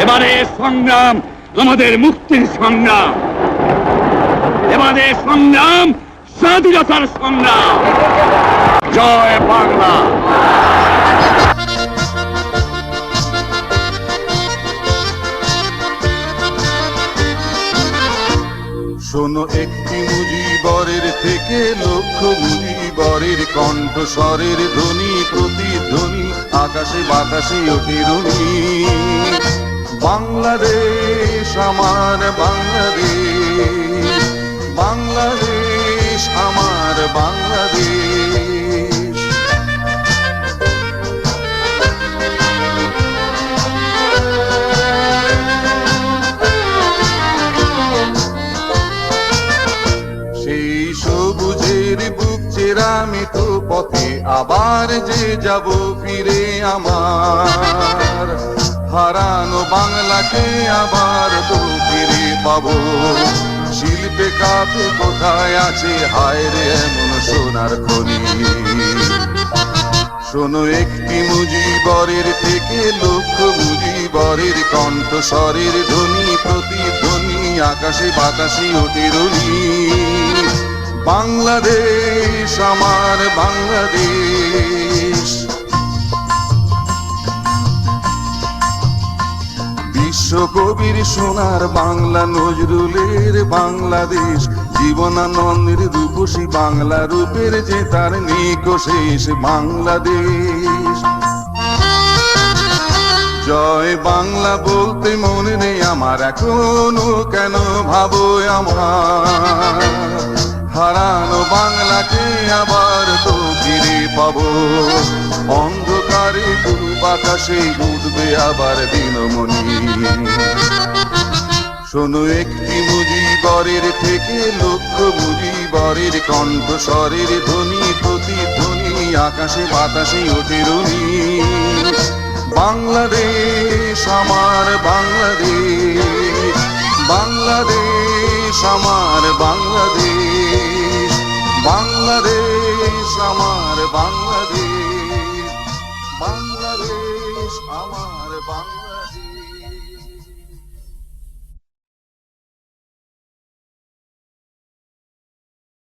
এবারে সংগ্রাম, আমাদের মুক্তির সংগ্রাম। এবারে সংগ্রাম, স্বাধীনতার সংগ্রাম। জয় বাংলা। শোনো একটি মুজিবরের থেকে লক্ষ মুজিবরের কণ্ঠস্বরের ধ্বনি, প্রতিধ্বনি, আকাশে বাতাসে রনি বাংলাদেশ, আমার বাংলাদেশ। বাংলাদেশ, আমার বাংলাদেশ। সেই সবুজের বুক চেরামি তো পথে আবার যে যাব ফিরে আমার। হারানো বাংলাকে আবার তো ফিরে পাবো। শিল্পে কাপে, কোথায় আছে? হায় রে, এমন সোনার খনি। শোনো একটি মুজিবরের থেকে, লক্ষ মুজিবরের কণ্ঠস্বরের ধ্বনি, প্রতিধ্বনি, আকাশে বাতাসে ওঠে রনি। বাংলাদেশ, আমার বাংলাদেশ। বিশ্বকবির সোনার বাংলা নজরুলের বাংলাদেশ। জীবনানন্দের রূপসী বাংলা রূপের যে তার নিকশেষ বাংলাদেশ। জয় বাংলা বলতে মনে নেই আমার, এখনও কেন ভাবো আমার? হারানো বাংলাকে আবার তো ফিরে পাবো। আকাশে উঠবে আবার দিনমণি। শোনো, একটি মুজিবরের থেকে লক্ষ মুজিবরের কণ্ঠস্বরের ধ্বনি, প্রতিধ্বনি, আকাশে বাতাসে ওঠে রনি। বাংলাদেশ আমার বাংলাদেশ বাংলাদেশ আমার বাংলাদেশ বাংলাদেশ আমার বাংলাদেশ। বাংলাদেশ আমার বাংলাদেশ।